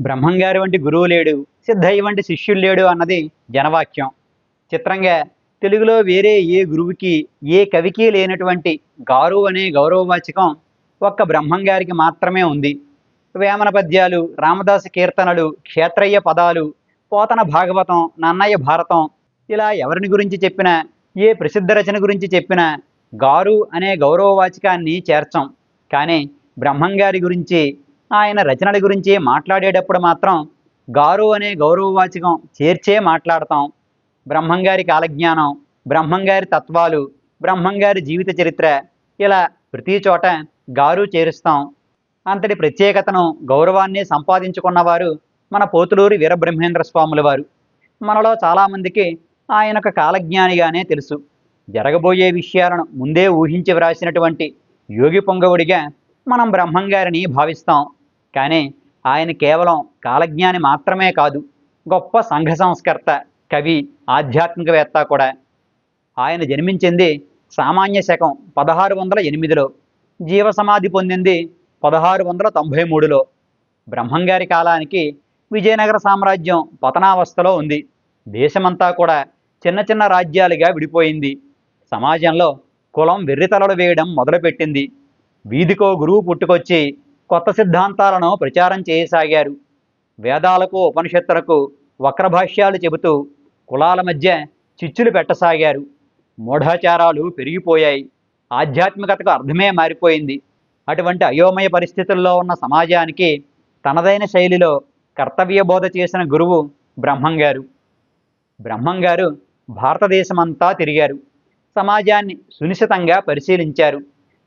బ్రహ్మంగారి వంటి గురువు లేడు సిద్ధయ్య వంటి శిష్యులు లేడు అన్నది జనవాక్యం. చిత్రంగా తెలుగులో వేరే ఏ గురువుకి ఏ కవికి లేనటువంటి గారు అనే గౌరవవాచకం ఒక్క బ్రహ్మంగారికి మాత్రమే ఉంది. వేమన పద్యాలు రామదాసు కీర్తనలు క్షేత్రయ్య పదాలు పోతన భాగవతం నన్నయ్య భారతం ఇలా ఎవరిని గురించి చెప్పినా ఏ ప్రసిద్ధ రచన గురించి చెప్పినా గారు అనే గౌరవవాచకాన్ని చేర్చం. కానీ బ్రహ్మంగారి గురించి ఆయన రచనల గురించి మాట్లాడేటప్పుడు మాత్రం గారు అనే గౌరవవాచకం చేర్చే మాట్లాడతాం. బ్రహ్మంగారి కాలజ్ఞానం బ్రహ్మంగారి తత్వాలు బ్రహ్మంగారి జీవిత చరిత్ర ఇలా ప్రతి చోట గారు చేరుస్తాం. అంతటి ప్రత్యేకతను గౌరవాన్ని సంపాదించుకున్నవారు మన పోతులూరి వీరబ్రహ్మేంద్ర స్వాముల వారు. మనలో చాలామందికి ఆయన ఒక కాలజ్ఞానిగానే తెలుసు. జరగబోయే విషయాలను ముందే ఊహించి వ్రాసినటువంటి యోగి పొంగవుడిగా మనం బ్రహ్మంగారిని భావిస్తాం. కానీ ఆయన కేవలం కాలజ్ఞాని మాత్రమే కాదు గొప్ప సంఘ సంస్కర్త కవి ఆధ్యాత్మికవేత్త కూడా. ఆయన జన్మించింది సామాన్య శకం పదహారు వందల ఎనిమిదిలో జీవ సమాధి పొందింది పదహారు వందల తొంభై మూడులో. బ్రహ్మంగారి కాలానికి విజయనగర సామ్రాజ్యం పతనావస్థలో ఉంది. దేశమంతా కూడా చిన్న చిన్న రాజ్యాలుగా విడిపోయింది. సమాజంలో కులం వెర్రితలలు వేయడం మొదలుపెట్టింది. వీధికో గురువు పుట్టుకొచ్చి కొత్త సిద్ధాంతాలను ప్రచారం చేయసాగారు. వేదాలకు ఉపనిషత్తులకు వక్రభాష్యాలు చెబుతూ కులాల మధ్య చిచ్చులు పెట్టసాగారు. మూఢాచారాలు పెరిగిపోయాయి. ఆధ్యాత్మికతకు అర్థమే మారిపోయింది. అటువంటి అయోమయ పరిస్థితుల్లో ఉన్న సమాజానికి తనదైన శైలిలో కర్తవ్య బోధ చేసిన గురువు బ్రహ్మంగారు బ్రహ్మంగారు భారతదేశమంతా తిరిగారు. సమాజాన్ని సునిశితంగా పరిశీలించారు.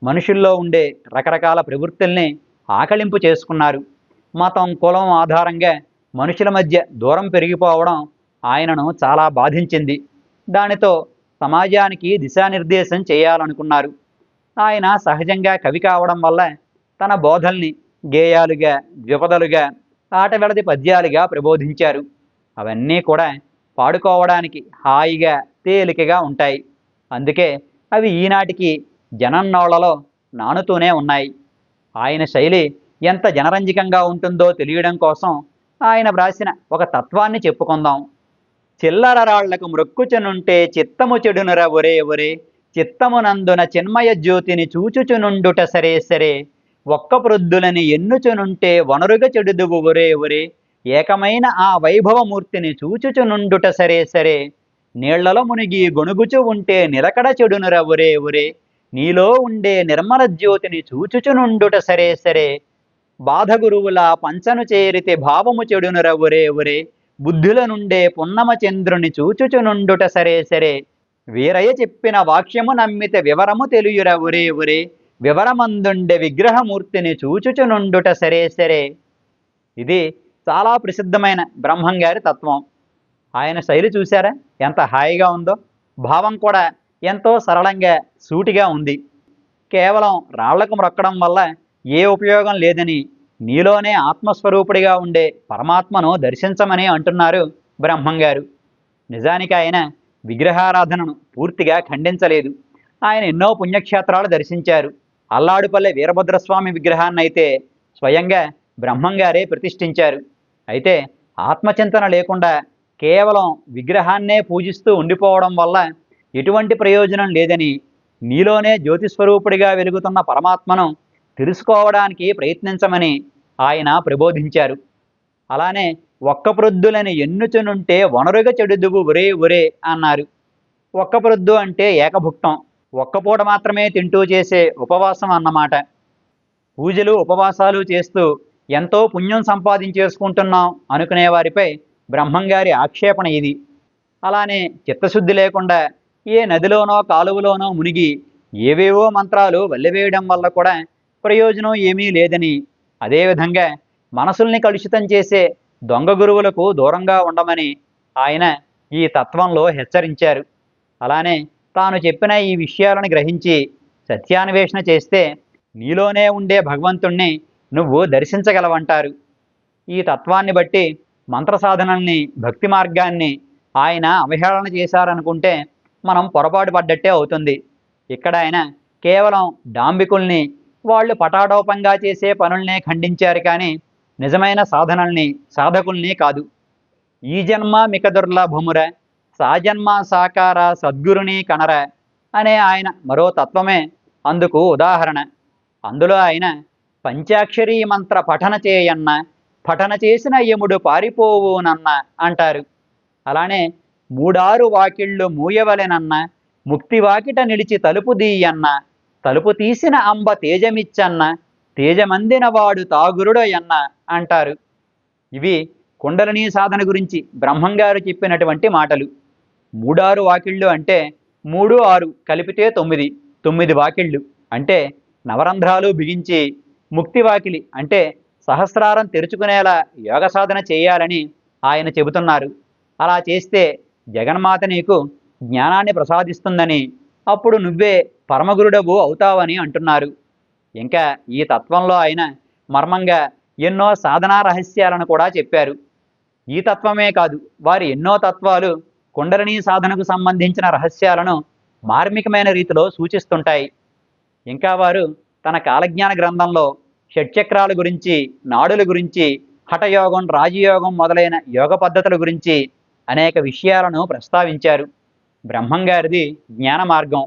మనుషుల్లో ఉండే రకరకాల ప్రవృత్తుల్ని ఆకలింపు చేసుకున్నారు. మతం కులం ఆధారంగా మనుషుల మధ్య దూరం పెరిగిపోవడం ఆయనను చాలా బాధించింది. దానితో సమాజానికి దిశానిర్దేశం చేయాలనుకున్నారు. ఆయన సహజంగా కవి కావడం వల్ల తన బోధల్ని గేయాలుగా ద్విపదలుగా ఆటవిడది పద్యాలుగా ప్రబోధించారు. అవన్నీ కూడా పాడుకోవడానికి హాయిగా తేలికగా ఉంటాయి. అందుకే అవి ఈనాటికి జనన్నోళ్ళలో నానుతూనే ఉన్నాయి. ఆయన శైలి ఎంత జనరంజకంగా ఉంటుందో తెలియడం కోసం ఆయన వ్రాసిన ఒక తత్వాన్ని చెప్పుకుందాం. చిల్లర రాళ్ళకు మృక్కుచునుంటే చిత్తము చెడునుర ఒరే ఒరే చిత్తమునందున చిన్మయ జ్యోతిని చూచుచునుండుట సరే సరే ఒక్క ప్రొద్దులని ఎన్నుచునుంటే వనరుగా చెడుదువు ఒరే ఒరే ఏకమైన ఆ వైభవమూర్తిని చూచుచునుండుట సరే సరే నీళ్ళలో మునిగి గొణుగుచు ఉంటే నిలకడ చెడునుర ఒరే ఒరే నీలో ఉండే నిర్మల జ్యోతిని చూచుచునుండుట సరే సరే. బాధ గురువులా పంచను చేరితే భావము చెడునుర ఒరే ఒరే. బుద్ధుల నుండే పున్నమ చంద్రుని చూచుచునుండుట సరే సరే. వీరయ్య చెప్పిన వాక్యము నమ్మితే వివరము తెలియుర ఒరే ఒరే. వివరమందుండే విగ్రహమూర్తిని చూచుచునుండుట సరే సరే. ఇది చాలా ప్రసిద్ధమైన బ్రహ్మం గారి తత్వం. ఆయన శైలి చూశారా? ఎంత హాయిగా ఉందో. భావం కూడా ఎంతో సరళంగా సూటిగా ఉంది. కేవలం రాళ్ళకు మ్రొక్కడం వల్ల ఏ ఉపయోగం లేదని నీలోనే ఆత్మస్వరూపుడిగా ఉండే పరమాత్మను దర్శించమని అంటున్నారు బ్రహ్మంగారు. నిజానికి ఆయన విగ్రహారాధనను పూర్తిగా ఖండించలేదు. ఆయన ఎన్నో పుణ్యక్షేత్రాలు దర్శించారు. అల్లాడుపల్లె వీరభద్రస్వామి విగ్రహాన్ని అయితే స్వయంగా బ్రహ్మంగారే ప్రతిష్ఠించారు. అయితే ఆత్మచింతన లేకుండా కేవలం విగ్రహాన్నే పూజిస్తూ ఉండిపోవడం వల్ల ఎటువంటి ప్రయోజనం లేదని నీలోనే జ్యోతిస్వరూపుడిగా వెలుగుతున్న పరమాత్మను తెలుసుకోవడానికి ప్రయత్నించమని ఆయన ప్రబోధించారు. అలానే ఒక్కప్రొద్దులని ఎన్నుచునుంటే వనరుగా చెడుదువు ఒరే ఒరే అన్నారు. ఒక్క ప్రొద్దు అంటే ఏకభుక్తం. ఒక్కపూట మాత్రమే తింటూ చేసే ఉపవాసం అన్నమాట. పూజలు ఉపవాసాలు చేస్తూ ఎంతో పుణ్యం సంపాదించేసుకుంటున్నాం అనుకునే వారిపై బ్రహ్మంగారి ఆక్షేపణ ఇది. అలానే చిత్తశుద్ధి లేకుండా ఏ నదిలోనో కాలువలోనో మునిగి ఏవేవో మంత్రాలు వల్లివేయడం వల్ల కూడా ప్రయోజనం ఏమీ లేదని. అదేవిధంగా మనసుల్ని కలుషితం చేసే దొంగ గురువులకు దూరంగా ఉండమని ఆయన ఈ తత్వంలో హెచ్చరించారు. అలానే తాను చెప్పిన ఈ విషయాలను గ్రహించి సత్యాన్వేషణ చేస్తే నీలోనే ఉండే భగవంతుణ్ణి నువ్వు దర్శించగలవంటారు. ఈ తత్వాన్ని బట్టి మంత్ర సాధనల్ని భక్తి మార్గాన్ని ఆయన అవహేళన చేశారనుకుంటే మనం పొరపాటు పడ్డట్టే అవుతుంది. ఇక్కడ ఆయన కేవలం డాంబికుల్ని వాళ్ళు పటాడోపంగా చేసే పనుల్నే ఖండించారు కానీ నిజమైన సాధనల్ని సాధకుల్ని కాదు. ఈ జన్మ మిక దుర్లభముర సాజన్మ సాకార సద్గురుని కనర అనే ఆయన మరో తత్వమే అందుకు ఉదాహరణ. అందులో ఆయన పంచాక్షరీ మంత్ర పఠన చేయన్న పఠన చేసిన యముడు పారిపోవునన్న అంటారు. అలానే మూడారు వాకిళ్ళు మూయవలెనన్న ముక్తి వాకిట నిలిచి తలుపు దీయన్న తలుపు తీసిన అంబ తేజమిచ్చన్న తేజమందిన వాడు తాగురుడయన్న అంటారు. ఇవి కుండలిని సాధన గురించి బ్రహ్మంగారు చెప్పినటువంటి మాటలు. మూడారు వాకిళ్ళు అంటే మూడు ఆరు కలిపితే తొమ్మిది తొమ్మిది వాకిళ్ళు అంటే నవరంధ్రాలు బిగించి ముక్తి వాకిలి అంటే సహస్రారం తెరుచుకునేలా యోగ సాధన చేయాలని ఆయన చెబుతున్నారు. అలా చేస్తే జగన్మాత నీకు జ్ఞానాన్ని ప్రసాదిస్తుందని అప్పుడు నువ్వే పరమగురుడవు అవుతావని అంటున్నారు. ఇంకా ఈ తత్వంలో ఆయన మర్మంగా ఎన్నో సాధనా రహస్యాలను కూడా చెప్పారు. ఈ తత్వమే కాదు వారి ఎన్నో తత్వాలు కుండలిని సాధనకు సంబంధించిన రహస్యాలను మార్మికమైన రీతిలో సూచిస్తుంటాయి. ఇంకా వారు తన కాలజ్ఞాన గ్రంథంలో షట్చక్రాల గురించి నాడుల గురించి హఠయోగం రాజయోగం మొదలైన యోగ పద్ధతుల గురించి అనేక విషయాలను ప్రస్తావించారు. బ్రహ్మంగారిది జ్ఞాన మార్గం.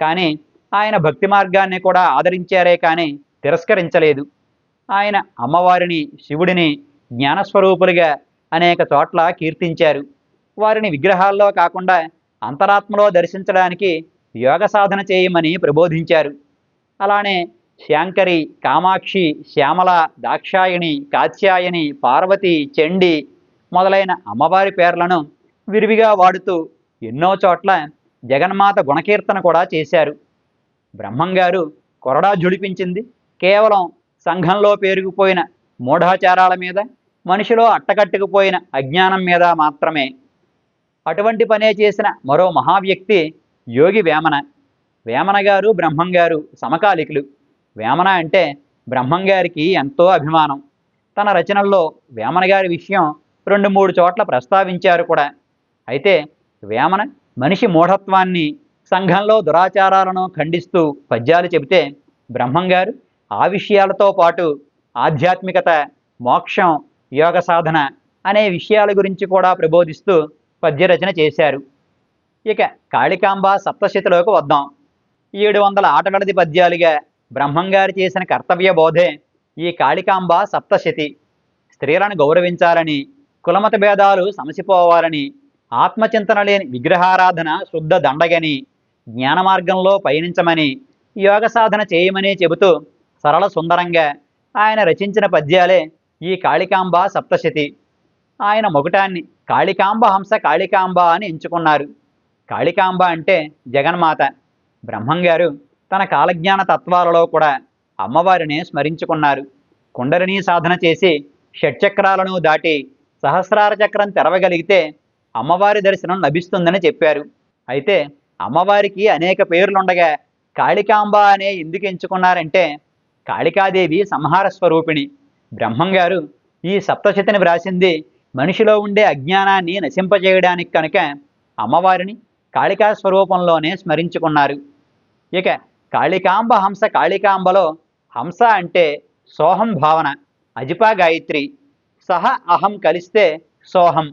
కానీ ఆయన భక్తి మార్గాన్ని కూడా ఆదరించారే కానీ తిరస్కరించలేదు. ఆయన అమ్మవారిని శివుడిని జ్ఞానస్వరూపులుగా అనేక చోట్ల కీర్తించారు. వారిని విగ్రహాల్లో కాకుండా అంతరాత్మలో దర్శించడానికి యోగ సాధన చేయమని ప్రబోధించారు. అలానే శాంకరి కామాక్షి శ్యామల దాక్షాయణి కాత్యాయని పార్వతి చండి మొదలైన అమ్మవారి పేర్లను విరివిగా వాడుతూ ఎన్నో చోట్ల జగన్మాత గుణకీర్తన కూడా చేశారు. బ్రహ్మంగారు కొరడా జుడిపించింది కేవలం సంఘంలో పేరుకుపోయిన మూఢాచారాల మీద మనిషిలో అట్టకట్టుకుపోయిన అజ్ఞానం మీద మాత్రమే. అటువంటి పనే చేసిన మరో మహావ్యక్తి యోగి వేమన. వేమన గారు బ్రహ్మంగారు సమకాలికులు. వేమన అంటే బ్రహ్మంగారికి ఎంతో అభిమానం. తన రచనల్లో వేమన గారి విషయం రెండు మూడు చోట్ల ప్రస్తావించారు కూడా. అయితే వేమన మనిషి మూఢత్వాన్ని సంఘంలో దురాచారాలను ఖండిస్తూ పద్యాలు చెబితే బ్రహ్మంగారు ఆ విషయాలతో పాటు ఆధ్యాత్మికత మోక్షం యోగ సాధన అనే విషయాల గురించి కూడా ప్రబోధిస్తూ పద్యరచన చేశారు. ఇక కాళికాంబ సప్తశతిలోకి వద్దాం. ఏడు వందల ఆటగడది పద్యాలుగా బ్రహ్మంగారు చేసిన కర్తవ్య బోధే ఈ కాళికాంబ సప్తశతి. స్త్రీలను గౌరవించాలని కులమత భేదాలు సమసిపోవాలని ఆత్మచింతన లేని విగ్రహారాధన శుద్ధ దండగని జ్ఞాన మార్గంలో పయనించమని యోగ సాధన చేయమని చెబుతూ సరళ సుందరంగా ఆయన రచించిన పద్యాలే ఈ కాళికాంబ సప్తశతి. ఆయన మొగటాన్ని కాళికాంబ హంస కాళికాంబ అని ఎంచుకున్నారు. కాళికాంబ అంటే జగన్మాత. బ్రహ్మంగారు తన కాలజ్ఞాన తత్వాలలో కూడా అమ్మవారిని స్మరించుకున్నారు. కుండలిని సాధన చేసి షట్చక్రాలను దాటి సహస్రార చక్రం తెరవగలిగితే అమ్మవారి దర్శనం లభిస్తుందని చెప్పారు. అయితే అమ్మవారికి అనేక పేర్లుండగా కాళికాంబ అనే ఎందుకు ఎంచుకున్నారంటే కాళికాదేవి సంహార స్వరూపిణి. బ్రహ్మంగారు ఈ సప్తశతిని వ్రాసింది మనిషిలో ఉండే అజ్ఞానాన్ని నశింపజేయడానికి కనుక అమ్మవారిని కాళికా స్వరూపంలోనే స్మరించుకున్నారు. ఇక కాళికాంబ హంస కాళికాంబలో హంస అంటే సోహం భావన అజిపా గాయత్రి సహ అహం కలిస్తే సోహం.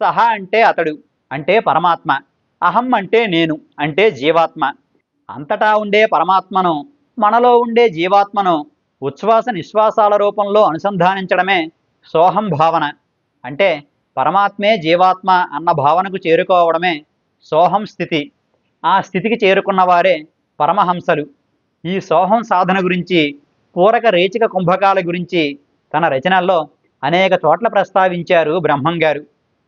సహ అంటే అతడు అంటే పరమాత్మ. అహం అంటే నేను అంటే జీవాత్మ. అంతటా ఉండే పరమాత్మను మనలో ఉండే జీవాత్మను ఉచ్ఛ్వాస నిశ్వాసాల రూపంలో అనుసంధానించడమే సోహం భావన. అంటే పరమాత్మే జీవాత్మ అన్న భావనకు చేరుకోవడమే సోహం స్థితి. ఆ స్థితికి చేరుకున్నవారే పరమహంసలు. ఈ సోహం సాధన గురించి పూరక రేచిక కుంభకాల గురించి తన రచనల్లో అనేక చోట్ల ప్రస్తావించారు బ్రహ్మం గారు.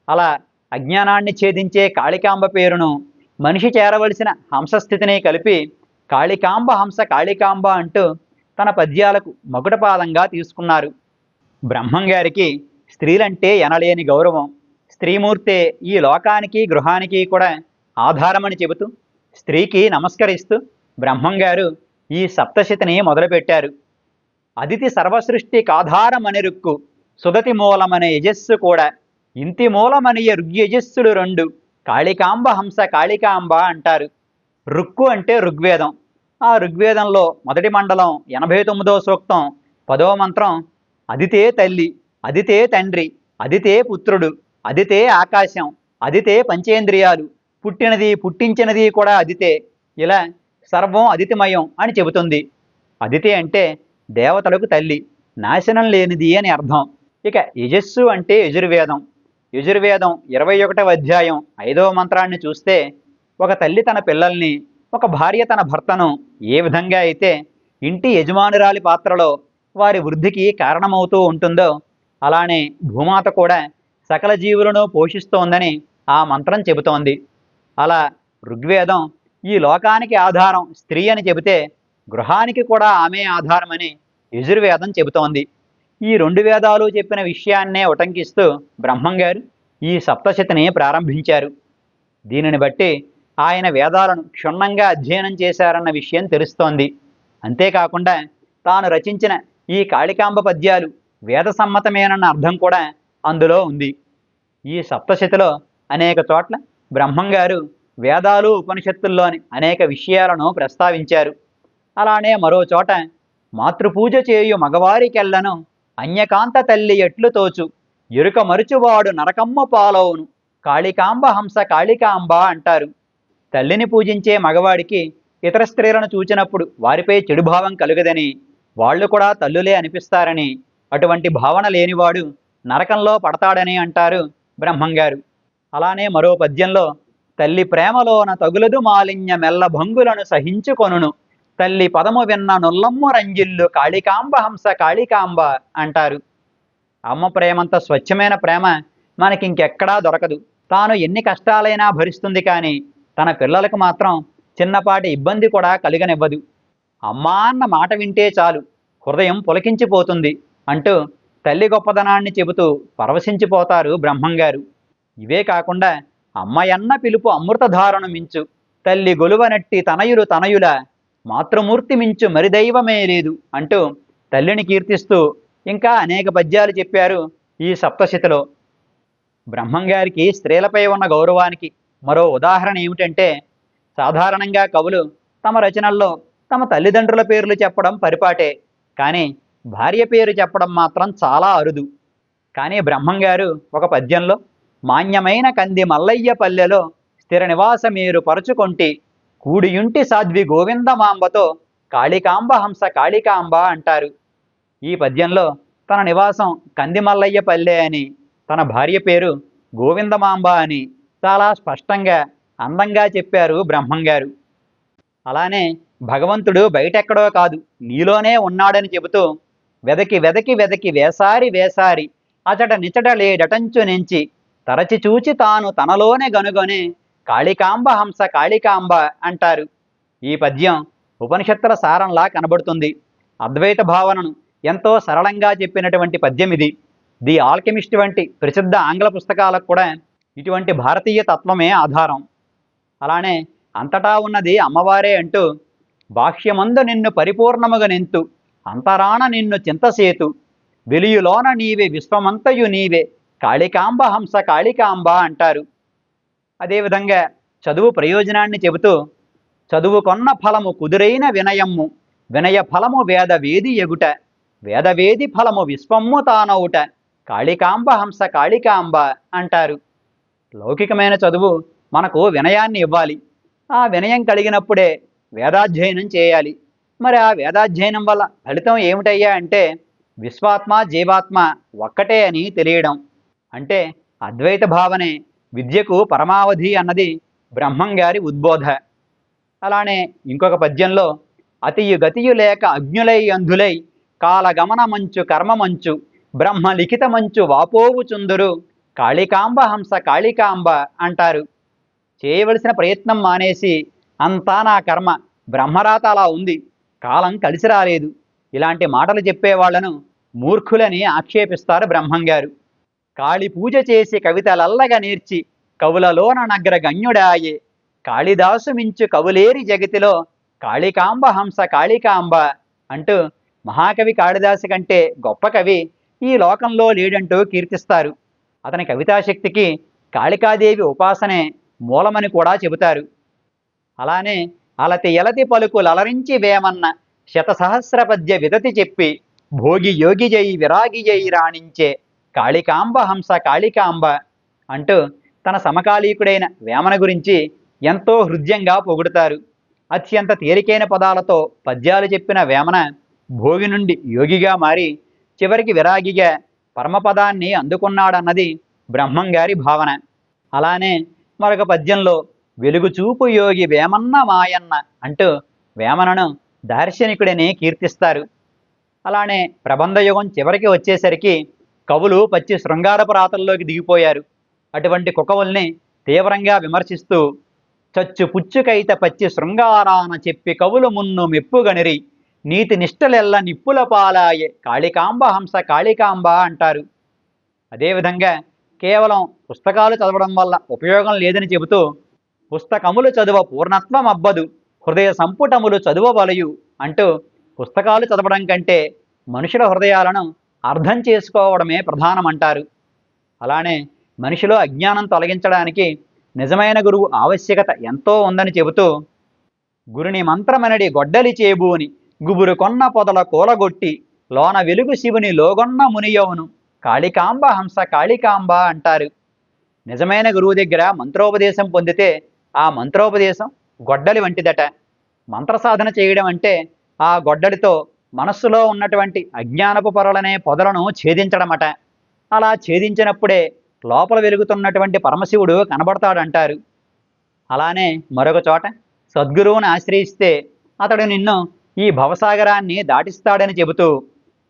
అలా అజ్ఞానాన్ని ఛేదించే కాళికాంబ పేరును మనిషి చేరవలసిన హంసస్థితిని కలిపి కాళికాంబ హంస కాళికాంబ అంటూ తన పద్యాలకు మకుటపాదంగా తీసుకున్నారు. బ్రహ్మంగారికి స్త్రీలంటే ఎనలేని గౌరవం. స్త్రీమూర్తే ఈ లోకానికి గృహానికి కూడా ఆధారమని చెబుతూ స్త్రీకి నమస్కరిస్తూ బ్రహ్మంగారు ఈ సప్తశతిని మొదలుపెట్టారు. అదితి సర్వసృష్టికి ఆధారమని రుక్కు సుగతి మూలమనే యజస్సు కూడా. ఇంతి మూలమనియ ఋగ్యజస్సులు రెండు. కాళికాంబ హంస కాళికాంబ అంటారు. రుక్కు అంటే ఋగ్వేదం. ఆ ఋగ్వేదంలో మొదటి మండలం ఎనభై తొమ్మిదో సూక్తం పదో మంత్రం అదితే తల్లి అదితే తండ్రి అదితే పుత్రుడు అదితే ఆకాశం అదితే పంచేంద్రియాలు. పుట్టినది పుట్టించినది కూడా అదితే. ఇలా సర్వం అదితిమయం అని చెబుతుంది. అదితే అంటే దేవతలకు తల్లి. నాశనం లేనిది అని అర్థం. ఇక యజస్సు అంటే యజుర్వేదం. యజుర్వేదం ఇరవై ఒకటవ అధ్యాయం ఐదవ మంత్రాన్ని చూస్తే ఒక తల్లి తన పిల్లల్ని ఒక భార్య తన భర్తను ఏ విధంగా అయితే ఇంటి యజమానురాలి పాత్రలో వారి వృద్ధికి కారణమవుతూ ఉంటుందో అలానే భూమాత కూడా సకల జీవులను పోషిస్తోందని ఆ మంత్రం చెబుతోంది. అలా ఋగ్వేదం ఈ లోకానికి ఆధారం స్త్రీ అని చెబితే గృహానికి కూడా ఆమె ఆధారమని యజుర్వేదం చెబుతోంది. ఈ రెండు వేదాలు చెప్పిన విషయాన్నే ఉటంకిస్తూ బ్రహ్మంగారు ఈ సప్తశతిని ప్రారంభించారు. దీనిని బట్టి ఆయన వేదాలను క్షుణ్ణంగా అధ్యయనం చేశారన్న విషయం తెలుస్తోంది. అంతేకాకుండా తాను రచించిన ఈ కాళికాంబ పద్యాలు వేద సమ్మతమేనన్న అర్థం కూడా అందులో ఉంది. ఈ సప్తశతిలో అనేక చోట్ల బ్రహ్మంగారు వేదాలు ఉపనిషత్తుల్లోని అనేక విషయాలను ప్రస్తావించారు. అలానే మరో చోట మాతృపూజ చేయు మగవారికెళ్ళను అన్యకాంత తల్లి ఎట్లు తోచు? ఎరుక మరుచువాడు నరకమ్మ పాలవును. కాళికాంబ హంస కాళికాంబ అంటారు. తల్లిని పూజించే మగవాడికి ఇతర స్త్రీలను చూచినప్పుడు వారిపై చెడు భావం కలుగదని వాళ్ళు కూడా తల్లులే అనిపిస్తారని అటువంటి భావన లేనివాడు నరకంలో పడతాడని అంటారు బ్రహ్మంగారు. అలానే మరో పద్యంలో తల్లి ప్రేమలోన తగులదు మాలిన్య మెల్ల భంగులను సహించుకొనును. తల్లి పదము విన్న నుల్లమ్మ రంజిల్లు కాళికాంబ హంస కాళికాంబ అంటారు. అమ్మ ప్రేమంత స్వచ్ఛమైన ప్రేమ మనకి ఇంకెక్కడా దొరకదు. తాను ఎన్ని కష్టాలైనా భరిస్తుంది కానీ తన పిల్లలకు మాత్రం చిన్నపాటి ఇబ్బంది కూడా కలిగనివ్వదు. అమ్మా అన్న మాట వింటే చాలు. హృదయం పులకించిపోతుంది అంటూ తల్లి గొప్పదనాన్ని చెబుతూ పరవశించిపోతారు బ్రహ్మంగారు. ఇవే కాకుండా అమ్మయన్న పిలుపు అమృతధారను మించు. తల్లి గొలువనట్టి తనయులు తనయుల మాతృమూర్తి మించు మరి దైవమే లేదు అంటూ తల్లిని కీర్తిస్తూ ఇంకా అనేక పద్యాలు చెప్పారు ఈ సప్తశతిలో. బ్రహ్మంగారికి స్త్రీలపై ఉన్న గౌరవానికి మరో ఉదాహరణ ఏమిటంటే సాధారణంగా కవులు తమ రచనల్లో తమ తల్లిదండ్రుల పేర్లు చెప్పడం పరిపాటే కానీ భార్య పేరు చెప్పడం మాత్రం చాలా అరుదు. కానీ బ్రహ్మంగారు ఒక పద్యంలో మాన్యమైన కంది మల్లయ్య పల్లెలో స్థిర నివాసమీరు పరుచుకొంటి కూడియుంటి సాధ్వి గోవిందమాంబతో కాళికాంబ హంస కాళికాంబ అంటారు. ఈ పద్యంలో తన నివాసం కందిమల్లయ్య పల్లె అని తన భార్య పేరు గోవిందమాంబ అని చాలా స్పష్టంగా అందంగా చెప్పారు బ్రహ్మంగారు. అలానే భగవంతుడు బయటెక్కడో కాదు నీలోనే ఉన్నాడని చెబుతూ వెదకి వెదకి వెదకి వేసారి వేసారి అచట నిచట లేడటంచు నుంచి తరచి చూచి తాను తనలోనే గనుగొనే కాళికాంబ హంస కాళికాంబ అంటారు. ఈ పద్యం ఉపనిషత్తుల సారంలా కనబడుతుంది. అద్వైత భావనను ఎంతో సరళంగా చెప్పినటువంటి పద్యం ఇది. ది ఆల్కెమిస్ట్ వంటి ప్రసిద్ధ ఆంగ్ల పుస్తకాలకు కూడా ఇటువంటి భారతీయ తత్వమే ఆధారం. అలానే అంతటా ఉన్నది అమ్మవారే అంటూ బాహ్యమందు నిన్ను పరిపూర్ణముగా నింతు అంతరాణ నిన్ను చింతసేతు వెలియులోన నీవే విశ్వమంతయు నీవే కాళికాంబ హంస కాళికాంబ అంటారు. అదేవిధంగా చదువు ప్రయోజనాన్ని చెబుతూ చదువుకొన్న ఫలము కుదురైన వినయమ్ము వినయ ఫలము వేద వేది ఎగుట వేదవేది ఫలము విశ్వమ్ము తానవుట కాళికాంబ హంస కాళికాంబ అంటారు. లౌకికమైన చదువు మనకు వినయాన్ని ఇవ్వాలి. ఆ వినయం కలిగినప్పుడే వేదాధ్యయనం చేయాలి. మరి ఆ వేదాధ్యయనం వల్ల ఫలితం ఏమిటయ్యా అంటే విశ్వాత్మ జీవాత్మ ఒక్కటే అని తెలియడం. అంటే అద్వైత భావనే విద్యకు పరమావధి అన్నది బ్రహ్మం గారి ఉద్బోధ. అలానే ఇంకొక పద్యంలో అతియు గతియు లేక అగ్నులై అంధులై కాలగమన మంచు కర్మ మంచు బ్రహ్మ లిఖిత మంచు వాపోవు చుందురు కాళికాంబ హంస కాళికాంబ అంటారు. చేయవలసిన ప్రయత్నం మానేసి అంతా నా కర్మ బ్రహ్మరాత అలా ఉంది కాలం కలిసి రాలేదు. ఇలాంటి మాటలు చెప్పేవాళ్ళను మూర్ఖులని ఆక్షేపిస్తారు బ్రహ్మంగారు. కాళి పూజ చేసి కవితలల్లగా నేర్చి కవులలోన నగ్ర గణ్యుడాయే కాళిదాసు మించు కవులేరి జగతిలో కాళికాంబ హంస కాళికాంబ అంటూ మహాకవి కాళిదాసు కంటే గొప్ప కవి ఈ లోకంలో లేడంటూ కీర్తిస్తారు. అతని కవితాశక్తికి కాళికాదేవి ఉపాసనే మూలమని కూడా చెబుతారు. అలానే అలతి ఎలతి పలుకు లలరించి వేమన్న శతసహస్ర పద్య విదతి చెప్పి భోగి యోగి జై విరాగి జై రాణించే కాళికాంబ హంస కాళికాంబ అంటూ తన సమకాలీకుడైన వేమన గురించి ఎంతో హృదయంగా పొగుడుతారు. అత్యంత తేలికైన పదాలతో పద్యాలు చెప్పిన వేమన భోగి నుండి యోగిగా మారి చివరికి విరాగిగా పరమపదాన్ని అందుకున్నాడన్నది బ్రహ్మంగారి భావన. అలానే మరొక పద్యంలో వెలుగుచూపు యోగి వేమన్న మాయన్న అంటూ వేమనను దార్శనికుడని కీర్తిస్తారు. అలానే ప్రబంధయుగం చివరికి వచ్చేసరికి కవులు పచ్చి శృంగారపు రాతల్లోకి దిగిపోయారు. అటువంటి కుకవుల్ని తీవ్రంగా విమర్శిస్తూ చచ్చు పుచ్చుకైత పచ్చి శృంగారాన చెప్పి కవులు మున్ను మెప్పుగనిరి నీతి నిష్టలెల్ల నిప్పుల పాలాయే కాళికాంబ హంస కాళికాంబ అంటారు. అదేవిధంగా కేవలం పుస్తకాలు చదవడం వల్ల ఉపయోగం లేదని చెబుతూ పుస్తకములు చదువ పూర్ణత్వం అబ్బదు హృదయ సంపుటములు చదువవలయు అంటూ పుస్తకాలు చదవడం కంటే మనుషుల హృదయాలను అర్థం చేసుకోవడమే ప్రధానమంటారు. అలానే మనిషిలో అజ్ఞానం తొలగించడానికి నిజమైన గురువు ఆవశ్యకత ఎంతో ఉందని చెబుతూ గురుని మంత్రమనడి గొడ్డలి చేబూని గుబురు కొన్న పొదల కూలగొట్టి లోన వెలుగు శివుని లోగొన్న మునియవును కాళికాంబ హంస కాళికాంబ అంటారు. నిజమైన గురువు దగ్గర మంత్రోపదేశం పొందితే ఆ మంత్రోపదేశం గొడ్డలి వంటిదట. మంత్ర సాధన చేయడం అంటే ఆ గొడ్డలితో మనస్సులో ఉన్నటువంటి అజ్ఞానపు పొరలనే పొదలను ఛేదించడమట. అలా ఛేదించినప్పుడే లోపల వెలుగుతున్నటువంటి పరమశివుడు కనబడతాడంటారు. అలానే మరొక చోట సద్గురువుని ఆశ్రయిస్తే అతడు నిన్ను ఈ భవసాగరాన్ని దాటిస్తాడని చెబుతూ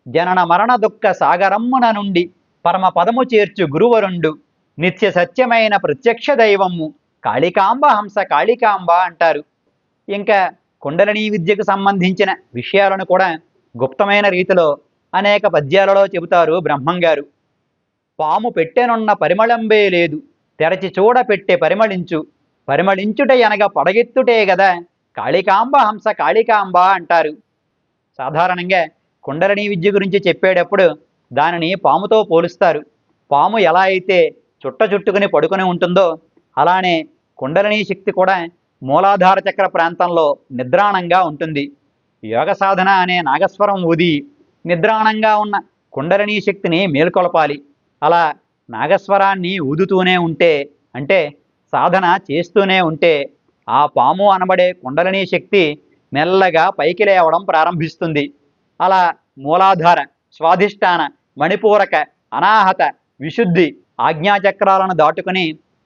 జనన మరణ దుఃఖ సాగరమ్మున నుండి పరమ పదము చేర్చు గురువరుండు. నిత్య సత్యమైన ప్రత్యక్ష దైవము. కాళికాంబ హంస కాళికాంబ అంటారు. ఇంకా కుండలినీ విద్యకు సంబంధించిన విషయాలను కూడా గుప్తమైన రీతిలో అనేక పద్యాలలో చెబుతారు బ్రహ్మంగారు పాము పెట్టెనున్న పరిమళంబే లేదు తెరచి చూడ పెట్టే పరిమళించు పరిమళించుట అనగా పడగెత్తుటే గదా కాళికాంబ హంస కాళికాంబ అంటారు. సాధారణంగా కుండలిని విద్య గురించి చెప్పేటప్పుడు దానిని పాముతో పోలుస్తారు. పాము ఎలా అయితే చుట్ట చుట్టుకుని పడుకుని ఉంటుందో అలానే కుండలిని శక్తి కూడా మూలాధార చక్ర ప్రాంతంలో నిద్రాణంగా ఉంటుంది. యోగ సాధన అనే నాగస్వరం ఊది నిద్రాణంగా ఉన్న కుండలనీ శక్తిని మేల్కొలపాలి. అలా నాగస్వరాన్ని ఊదుతూనే ఉంటే అంటే సాధన చేస్తూనే ఉంటే ఆ పాము అనబడే కుండలనీ శక్తి మెల్లగా పైకి లేవడం ప్రారంభిస్తుంది. అలా మూలాధార స్వాధిష్టాన మణిపూరక అనాహత విశుద్ధి ఆజ్ఞాచక్రాలను దాటుకుని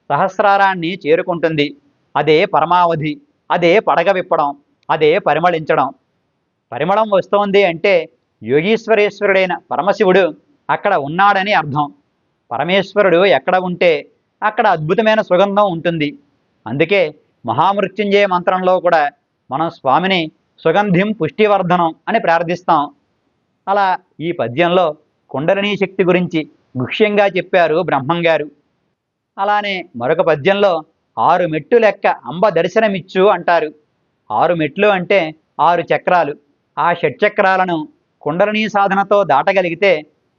సహస్రారాన్ని చేరుకుంటుంది. అదే పరమావధి అదే పడగ విప్పడం అదే పరిమళించడం. పరిమళం వస్తోంది అంటే యోగీశ్వరేశ్వరుడైన పరమశివుడు అక్కడ ఉన్నాడని అర్థం. పరమేశ్వరుడు ఎక్కడ ఉంటే అక్కడ అద్భుతమైన సుగంధం ఉంటుంది. అందుకే మహామృత్యుంజయ మంత్రంలో కూడా మనం స్వామిని సుగంధిం పుష్టివర్ధనం అని ప్రార్థిస్తాం. అలా ఈ పద్యంలో కుండలినీ శక్తి గురించి ముఖ్యంగా చెప్పారు బ్రహ్మంగారు. అలానే మరొక పద్యంలో ఆరు మెట్టు లెక్క అంబ దర్శనమిచ్చు అంటారు. ఆరు మెట్లు అంటే ఆరు చక్రాలు. ఆ షట్చక్రాలను కుండలినీ సాధనతో దాటగలిగితే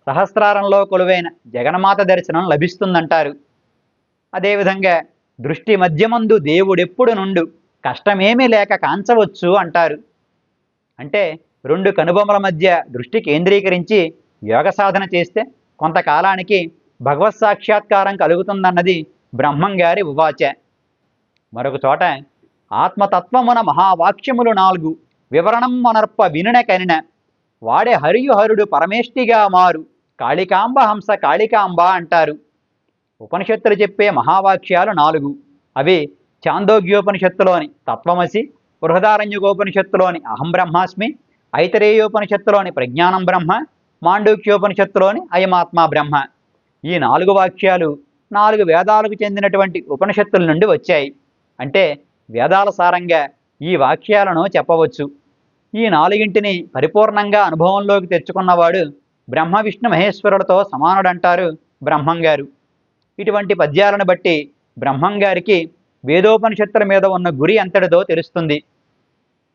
సహస్రారంలో కొలువైన జగన్మాత దర్శనం లభిస్తుందంటారు. అదేవిధంగా దృష్టి మధ్యమందు దేవుడెప్పుడు నుండు కష్టమేమీ లేక కాంచవచ్చు అంటారు. అంటే రెండు కనుబొమ్మల మధ్య దృష్టి కేంద్రీకరించి యోగ సాధన చేస్తే కొంతకాలానికి భగవత్ సాక్షాత్కారం కలుగుతుందన్నది బ్రహ్మంగారి ఉవాచ. మరొక చోట ఆత్మతత్వమున మహావాక్యములు నాలుగు వివరణం మనర్ప వినున కనిన. వాడే హరియుహరుడు పరమేష్టిగా మారు. కాళికాంబ హంస కాళికాంబ అంటారు. ఉపనిషత్తులు చెప్పే మహావాక్యాలు నాలుగు. అవి చాందోగ్యోపనిషత్తులోని తత్వమసి బృహదారణ్యకోపనిషత్తులోని అహం బ్రహ్మాస్మి ఐతరేయోపనిషత్తులోని ప్రజ్ఞానం బ్రహ్మ మాండూక్యోపనిషత్తులోని అయమాత్మ బ్రహ్మ. ఈ నాలుగు వాక్యాలు నాలుగు వేదాలకు చెందినటువంటి ఉపనిషత్తుల నుండి వచ్చాయి. అంటే వేదాల సారంగా ఈ వాక్యాలను చెప్పవచ్చు. ఈ నాలుగింటిని పరిపూర్ణంగా అనుభవంలోకి తెచ్చుకున్నవాడు బ్రహ్మ విష్ణు మహేశ్వరులతో సమానుడంటారు బ్రహ్మంగారు. ఇటువంటి పద్యాలను బట్టి బ్రహ్మంగారికి వేదోపనిషత్తుల మీద ఉన్న గురి అంతటిదో తెలుస్తుంది.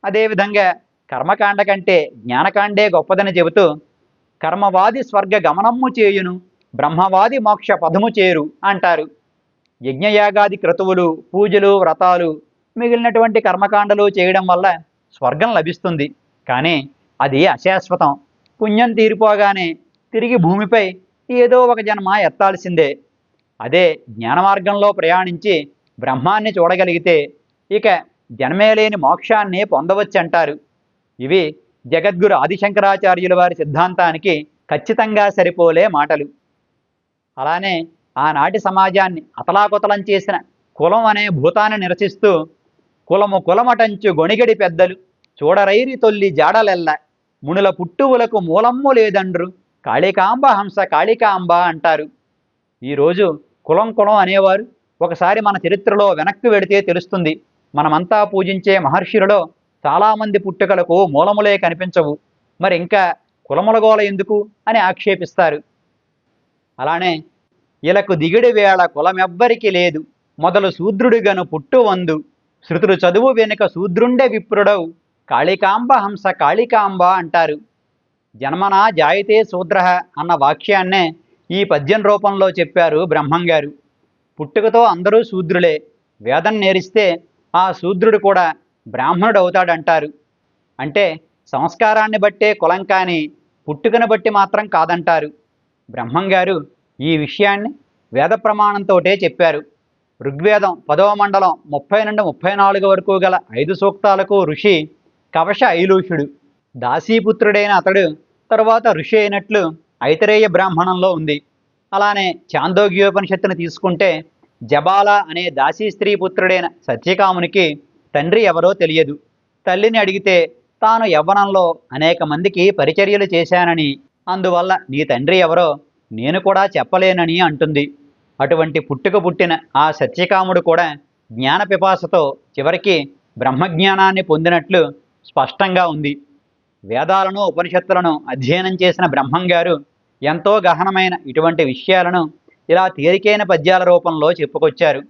అదేవిధంగా కర్మకాండ కంటే జ్ఞానకాండే గొప్పదని చెబుతూ కర్మవాది స్వర్గ గమనమ్ము చేయును బ్రహ్మవాది మోక్ష పదము చేరు అంటారు. యజ్ఞయాగాది క్రతువులు పూజలు వ్రతాలు మిగిలినటువంటి కర్మకాండలు చేయడం వల్ల స్వర్గం లభిస్తుంది. కానీ అది అశాశ్వతం. పుణ్యం తీరిపోగానే తిరిగి భూమిపై ఏదో ఒక జన్మ ఎత్తాల్సిందే. అదే జ్ఞానమార్గంలో ప్రయాణించి బ్రహ్మాన్ని చూడగలిగితే ఇక జన్మే లేని మోక్షాన్ని పొందవచ్చంటారు. ఇవి జగద్గురు ఆదిశంకరాచార్యుల వారి సిద్ధాంతానికి ఖచ్చితంగా సరిపోలే మాటలు. అలానే ఆనాటి సమాజాన్ని అతలాకుతలం చేసిన కులం అనే భూతాన్ని నిరసిస్తూ కులము కులమటంచు గొణిగడి పెద్దలు చూడరైరి తొల్లి జాడలెల్ల మునుల పుట్టువులకు మూలమ్ము లేదండ్రు కాళికాంబ హంస కాళికాంబ అంటారు. ఈరోజు కులం కులం అనేవారు ఒకసారి మన చరిత్రలో వెనక్కి వెడితే తెలుస్తుంది. మనమంతా పూజించే మహర్షులలో చాలామంది పుట్టుకలకు మూలములే కనిపించవు. మరి ఇంకా కులముల గోల ఎందుకు అని ఆక్షేపిస్తారు. అలానే ఇలకు దిగిడి వేళ కులమెవ్వరికి లేదు. మొదలు శూద్రుడిగను పుట్టువందు. శృతుడు చదువు వెనుక శూద్రుండే విప్రుడవు. కాళికాంబ హంస కాళికాంబ అంటారు. జన్మనా జాయితే శూద్ర అన్న వాక్యాన్నే ఈ పద్యం రూపంలో చెప్పారు బ్రహ్మంగారు. పుట్టుకతో అందరూ శూద్రులే. వేదం నేరిస్తే ఆ శూద్రుడు కూడా బ్రాహ్మణుడు అవుతాడంటారు అంటే సంస్కారాన్ని బట్టే కులం కానీ పుట్టుకను బట్టి మాత్రం కాదంటారు. బ్రహ్మంగారు ఈ విషయాన్ని వేద ప్రమాణంతోటే చెప్పారు. ఋగ్వేదం పదవ మండలం ముప్పై నుండి ముప్పై నాలుగు వరకు గల ఐదు సూక్తాలకు ఋషి కవశ ఐలూషుడు దాసీపుత్రుడైన అతడు తరువాత ఋషి అయినట్లు ఐతరేయ బ్రాహ్మణంలో ఉంది. అలానే చాందోగ్యోపనిషత్తును తీసుకుంటే జబాల అనే దాసీ స్త్రీ పుత్రుడైన సత్యకామునికి తండ్రి ఎవరో తెలియదు. తల్లిని అడిగితే తాను యవ్వనంలో అనేక మందికి పరిచర్యలు చేశానని అందువల్ల నీ తండ్రి ఎవరో నేను కూడా చెప్పలేనని అంటుంది. అటువంటి పుట్టుక పుట్టిన ఆ సత్యకాముడు కూడా జ్ఞాన పిపాసతో చివరికి బ్రహ్మజ్ఞానాన్ని పొందినట్లు స్పష్టంగా ఉంది. వేదాలను ఉపనిషత్తులను అధ్యయనం చేసిన బ్రహ్మంగారు ఎంతో గహనమైన ఇటువంటి విషయాలను ఇలా తేలికైన పద్యాల రూపంలో చెప్పుకొచ్చారు.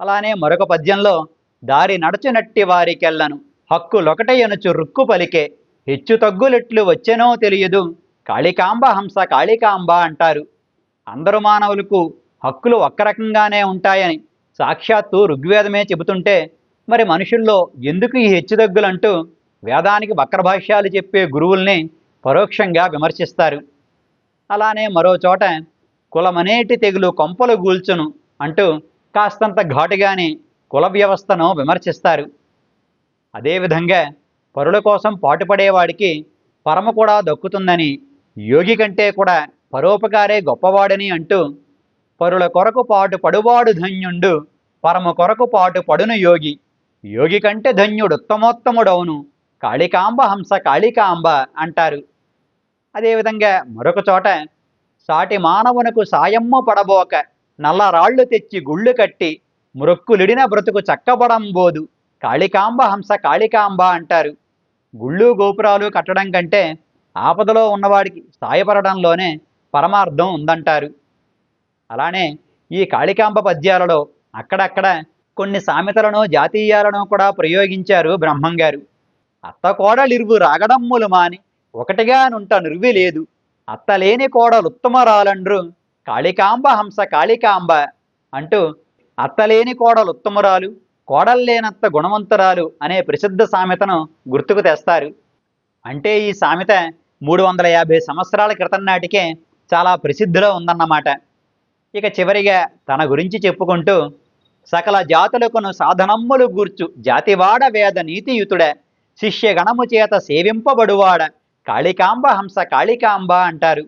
అలానే మరొక పద్యంలో దారి నడచునట్టి వారికెళ్ళను హక్కులొకటయనుచు రుక్కు పలికే హెచ్చు తగ్గులెట్లు వచ్చెనో తెలియదు కాళికాంబ హంస కాళికాంబ అంటారు. అందరు మానవులకు హక్కులు ఒక్క రకంగానే ఉంటాయని సాక్షాత్తు ఋగ్వేదమే చెబుతుంటే మరి మనుషుల్లో ఎందుకు ఈ హెచ్చుతగ్గులంటూ వేదానికి వక్రభాష్యాలు చెప్పే గురువుల్ని పరోక్షంగా విమర్శిస్తారు. అలానే మరో చోట కులమనేటి తెగులు కొంపలు గూల్చును అంటూ కాస్తంత ఘాటుగానే కుల వ్యవస్థను విమర్శిస్తారు. అదేవిధంగా పరుల కోసం పాటుపడేవాడికి పరమ కూడా దక్కుతుందని యోగి కంటే కూడా పరోపకారే గొప్పవాడని అంటూ పరుల కొరకు పాటు పడువాడు ధన్యుండు పరమ కొరకు పాటు పడును యోగి. యోగి కంటే ధన్యుడు ఉత్తమోత్తముడవును కాళికాంబ హంస కాళికాంబ అంటారు. అదేవిధంగా మరొక చోట సాటి మానవునకు సాయమ్మ పడబోక నల్ల రాళ్ళు తెచ్చి గుళ్ళు కట్టి మృక్కులిడిన బ్రతుకు చక్కబడంబోదు. కాళికాంబ హంస కాళికాంబ అంటారు. గుళ్ళు గోపురాలు కట్టడం కంటే ఆపదలో ఉన్నవాడికి సాయపడడంలోనే పరమార్థం ఉందంటారు. అలానే ఈ కాళికాంబ పద్యాలలో అక్కడక్కడ కొన్ని సామెతలను జాతీయాలను కూడా ప్రయోగించారు బ్రహ్మంగారు అత్త కోడలిరువు రాగడమ్ములు మాని ఒకటిగా నుంట నురివి లేదు. అత్తలేని కోడలు ఉత్తమరాలండ్రు. కాళికాంబ హంస కాళికాంబ అంటూ అత్తలేని కోడలు ఉత్తమురాలు కోడల్లేనంత గుణవంతురాలు అనే ప్రసిద్ధ సామెతను గుర్తుకు తెస్తారు. అంటే ఈ సామెత మూడు వందల యాభై సంవత్సరాల క్రితం నాటికే చాలా ప్రసిద్ధిలో ఉందన్నమాట. ఇక చివరిగా తన గురించి చెప్పుకుంటూ సకల జాతులకును సాధనమ్ములు గూర్చు జాతివాడ వేద నీతియుతుడ శిష్యగణము చేత సేవింపబడువాడ కాళికాంబ హంస కాళికాంబ అంటారు.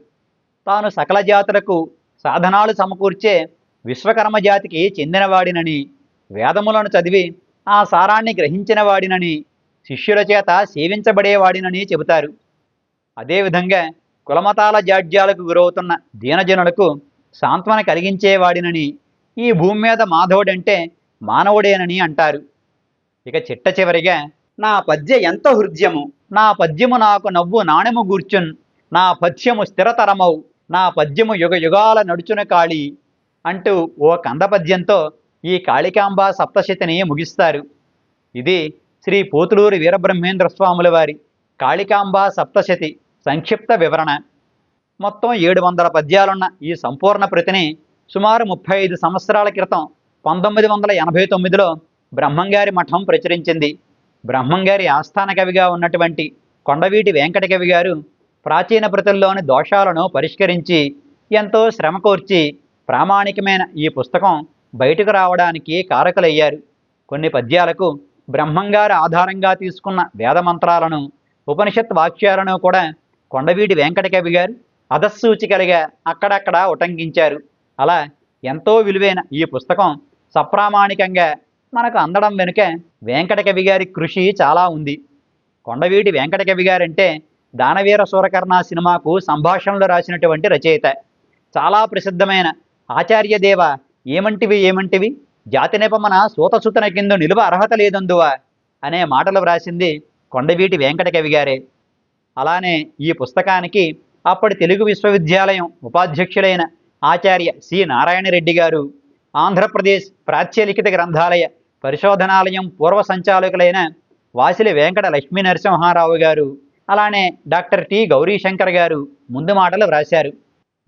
తాను సకల జాతులకు సాధనాలు సమకూర్చే విశ్వకర్మ జాతికి చెందినవాడినని వేదములను చదివి ఆ సారాన్ని గ్రహించిన వాడినని శిష్యుల చేత సేవించబడేవాడినని చెబుతారు. అదేవిధంగా కులమతాల జాడ్యాలకు గురవుతున్న దీనజనులకు సాంత్వన కలిగించేవాడినని ఈ భూమి మీద మాధవుడంటే మానవుడేనని అంటారు. ఇక చిట్ట చివరిగా నా పద్య ఎంత హృద్యము నా పద్యము నాకు నవ్వు నాణెము గూర్చున్ నా పద్యము స్థిరతరమౌ నా పద్యము యుగ యుగాల నడుచున కాళీ అంటూ ఓ కంద పద్యంతో ఈ కాళికాంబ సప్తశతిని ముగిస్తారు. ఇది శ్రీ పోతులూరి వీరబ్రహ్మేంద్ర స్వాముల వారి కాళికాంబ సప్తశతి. సంక్షిప్త వివరణ. మొత్తం ఏడు వందల పద్యాలున్న ఈ సంపూర్ణ ప్రతిని సుమారు ముప్పై ఐదు సంవత్సరాల క్రితం పంతొమ్మిది వందల ఎనభై తొమ్మిదిలో బ్రహ్మంగారి మఠం ప్రచురించింది. బ్రహ్మంగారి ఆస్థాన కవిగా ఉన్నటువంటి కొండవీటి వెంకట కవి గారు ప్రాచీన ప్రతుల్లోని దోషాలను పరిష్కరించి ఎంతో శ్రమ కోర్చి ప్రామాణికమైన ఈ పుస్తకం బయటకు రావడానికి కారకులయ్యారు. కొన్ని పద్యాలకు బ్రహ్మంగారి ఆధారంగా తీసుకున్న వేదమంత్రాలను ఉపనిషత్ వాక్యాలను కూడా కొండవీటి వెంకటకవి గారు అధస్సూచికలుగా అక్కడక్కడ ఉటంకించారు. అలా ఎంతో విలువైన ఈ పుస్తకం సప్రామాణికంగా మనకు అందడం వెనుక వెంకటకవి గారి కృషి చాలా ఉంది. కొండవీటి వెంకటకవి గారంటే దానవీర సూరకర్ణ సినిమాకు సంభాషణలు రాసినటువంటి రచయిత. చాలా ప్రసిద్ధమైన ఆచార్యదేవ ఏమంటివి ఏమంటివి? జాతి నిపమన సూతసుతన కింద నిలువ అర్హత లేదందువా? అనే మాటలు వ్రాసింది కొండవీటి వెంకటకవి గారే. అలానే ఈ పుస్తకానికి అప్పటి తెలుగు విశ్వవిద్యాలయం ఉపాధ్యక్షులైన ఆచార్య సి నారాయణరెడ్డి గారు ఆంధ్రప్రదేశ్ ప్రాచ్యలిఖిత గ్రంథాలయ పరిశోధనాలయం పూర్వ సంచాలకులైన వాసిలి వెంకట లక్ష్మీ నరసింహారావు గారు అలానే డాక్టర్ టి గౌరీశంకర్ గారు ముందు మాటలు వ్రాశారు.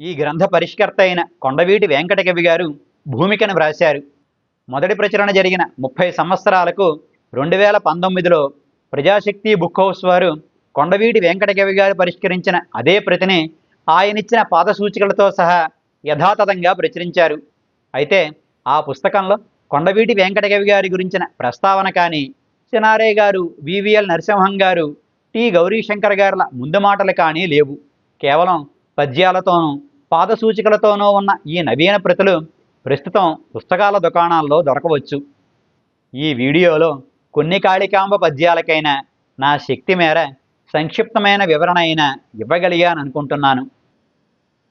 ఈ గ్రంథ పరిష్కర్త అయిన కొండవీటి వెంకటకవి గారు భూమికను వ్రాశారు. మొదటి ప్రచురణ జరిగిన ముప్పై సంవత్సరాలకు రెండు వేల పంతొమ్మిదిలో ప్రజాశక్తి బుక్ హౌస్ వారు కొండవీటి వెంకటగవి గారు పరిష్కరించిన అదే ప్రతిని ఆయనిచ్చిన పాదసూచికలతో సహా యథాతథంగా ప్రచురించారు. అయితే ఆ పుస్తకంలో కొండవీటి వెంకటగవి గారి గురించిన ప్రస్తావన కానీ సినారే గారు వివిఎల్ నరసింహం గారు టి. గౌరీశంకర్ గారుల ముందు మాటలు కానీ లేవు. కేవలం పద్యాలతోనూ పాదసూచికలతోనూ ఉన్న ఈ నవీన ప్రతులు ప్రస్తుతం పుస్తకాల దుకాణాల్లో దొరకవచ్చు. ఈ వీడియోలో కొన్ని కాళికాంబ పద్యాలకైనా నా శక్తి మేర సంక్షిప్తమైన వివరణ అయినా ఇవ్వగలిగాను అనుకుంటున్నాను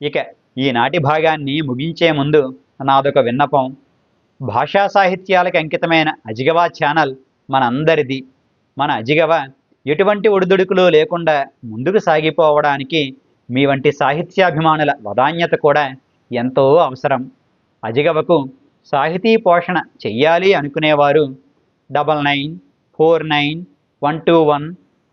ఇక ఈనాటి భాగాన్ని ముగించే ముందు నాదొక విన్నపం. భాషా సాహిత్యాలకు అంకితమైన అజిగవా ఛానల్ మనందరిది. మన అజిగవ ఎటువంటి ఒడిదుడుకులు లేకుండా ముందుకు సాగిపోవడానికి మీ వంటి సాహిత్యాభిమానుల వదాన్యత కూడా ఎంతో అవసరం. అజిగవకు సాహితీ పోషణ చెయ్యాలి అనుకునేవారు double nine four nine one two one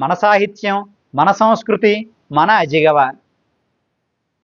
మన సాహిత్యం మన సంస్కృతి మన అజిగవ